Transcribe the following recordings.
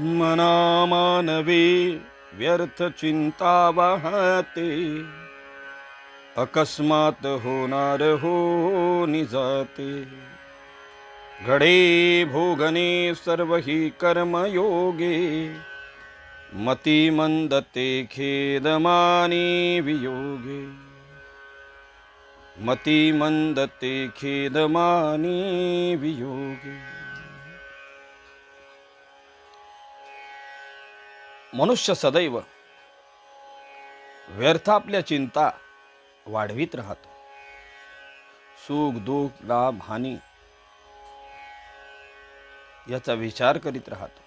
मना मानवी व्यर्थ चिंता वाहते अकस्मात होणार हो निजाते। घडे भोगने सर्व हि कर्मयोगे। मती मंदते खेदमानी वियोगे। मती मंदते खेदमानी वियोगे। मनुष्य सदैव व्यर्थ आपल्या चिंता वाढवीत राहतो. सुख दुःख लाभ हानी याचा विचार करीत राहतो.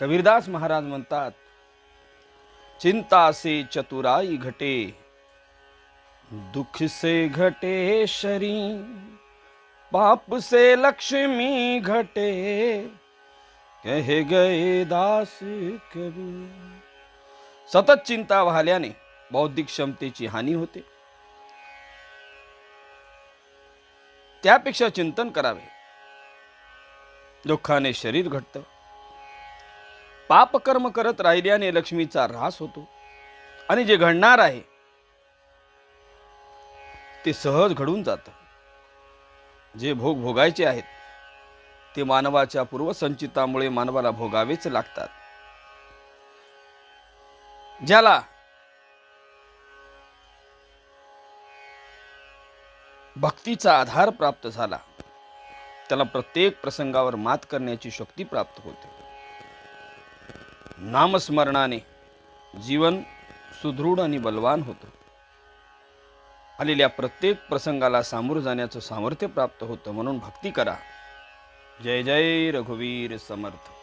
कबीरदास महाराज म्हणतात चिंता से चतुराई घटे दुख से घटे शरी पाप से लक्ष्मी घटे कहे गए दास कबीर सतत चिंता वाहल्याने बौद्धिक क्षमतेची हानी होते. त्यापेक्षा चिंतन करावे. दुःखाने शरीर घटतं. पापकर्म करत राहिल्याने लक्ष्मीचा ऱ्हास होतो. आणि जे घडणार आहे ते सहज घडून जातं. जे भोग भोगायचे आहेत ते मानवाच्या पूर्वसंचितामुळे मानवाला भोगावेच लागतात. ज्याला भक्तीचा आधार प्राप्त झाला त्याला प्रत्येक प्रसंगावर मात करण्याची शक्ती प्राप्त होते. नामस्मरणाने जीवन सुदृढ आणि बलवान होतं. आलेल्या प्रत्येक प्रसंगाला सामोरं जाण्याचं सामर्थ्य प्राप्त होतं म्हणून भक्ती करा. जय जय रघुवीर समर्थ.